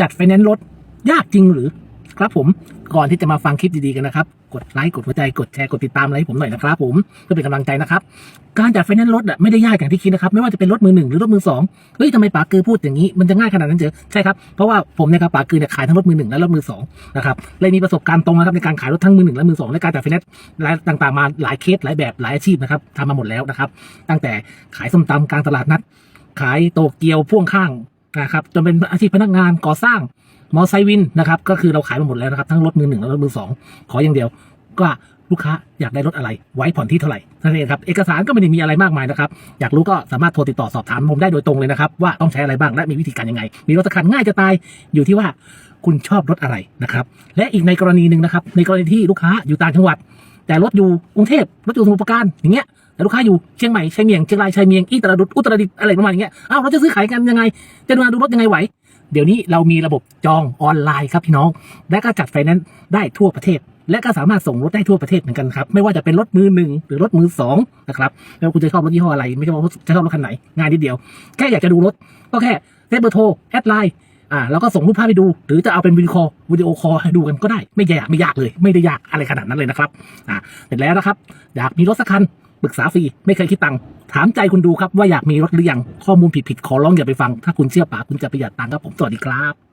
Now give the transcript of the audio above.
จัดไฟแนนซ์รถยากจริงหรือครับผมก่อนที่จะมาฟังคลิปดีๆกันนะครับ กดไลค์กดหัวใจกดแชร์กดติดตามอะไรให้ผมหน่อยนะครับผมเพื่อเป็นกำลังใจนะครับ การจัดไฟแนนซ์รถอะไม่ได้ยากอย่างที่คิดนะครับ ไม่ว่าจะเป็นรถมือหนึ่งหรือรถมือสองเฮ้ยทำไมป๋ากือพูดอย่างนี้มันจะง่ายขนาดนั้นเจอใช่ครับเพราะว่าผมเนี่ยครับป๋ากือเนี่ยขายทั้งรถมือหนึ่งและรถมือสองนะครับเลยมีประสบการณ์ตรงนะครับในการขายรถทั้งมือหนึ่งและมือสองและการจัดไฟแนนซ์หลายต่างๆมาหลายเคสหลายแบบหลายอาชีพนะครับทำมาหมดแล้วนะครับ ตั้งแต่ขายส้มตำกลางตลาดนัด ขายโตเกียวพ่วงข้าง นะครับจนเป็นอาชีพพนักงานก่อสร้างมอไซค์วินนะครับก็คือเราขายมาหมดแล้วนะครับทั้งรถมือหนึ่งและรถมือสองขออย่างเดียว ก็ลูกค้าอยากได้รถอะไรไว้ผ่อนที่เท่าไหร่นั่นเองครับเอกสารก็ไม่ได้มีอะไรมากมายนะครับอยากรู้ก็สามารถโทรติดต่อสอบถามผมได้โดยตรงเลยนะครับว่าต้องใช้อะไรบ้างและมีวิธีการยังไง มีรถสกคันง่ายจะตายอยู่ที่ว่าคุณชอบรถอะไรนะครับและอีกในกรณีหนึ่งนะครับในกรณีที่ลูกค้าอยู่ต่างจังหวัด แต่รถอยู่กรุงเทพรถอยู่สมุทรปราการอย่างเงี้ย แต่ลูกค้าอยู่เชียงใหม่ชัยเมียงเชียงรายชัยเมียงอิตรดุษอุตรดิตอะไรประมาณอย่างเงี้ยอ้าวเราจะซื้อขายกันยังไง จะดูมาดูรถยังไงไหว เดี๋ยวนี้เรามีระบบจองออนไลน์ครับพี่น้อง และก็จัดไฟแนนซ์ได้ทั่วประเทศ และก็สามารถส่งรถได้ทั่วประเทศเหมือนกันครับ ไม่ว่าจะเป็นรถมือหนึ่งหรือรถมือสองนะครับไม่ว่าคุณจะชอบรถยี่ห้ออะไร ไม่ใช่ว่าจะชอบรถคันไหนง่ายนิดเดียว แค่อยากจะดูรถก็แค่เซฟเบอร์โทรแอดไลน์อ่าแล้วก็ส่งรูปภาพให้ดู หรือจะเอาเป็นวิดีโอคอลวิดีโอคอลให้ดูกันก็ได้ไม่ยากไม่ยากเลย ไม่ได้ยากอะไรขนาดนั้นเลยนะครับอ่าเสร็จแล้วนะครับ อยากมีรถสักคัน ปรึกษาฟรีไม่เคยคิดตังค์ถามใจคุณดูครับว่าอยากมีรถหรือยังข้อมูลผิดๆขอร้องอย่าไปฟัง ถ้าคุณเชื่อป่าคุณจะประหยัดตังค์ครับผมสวัสดีครับ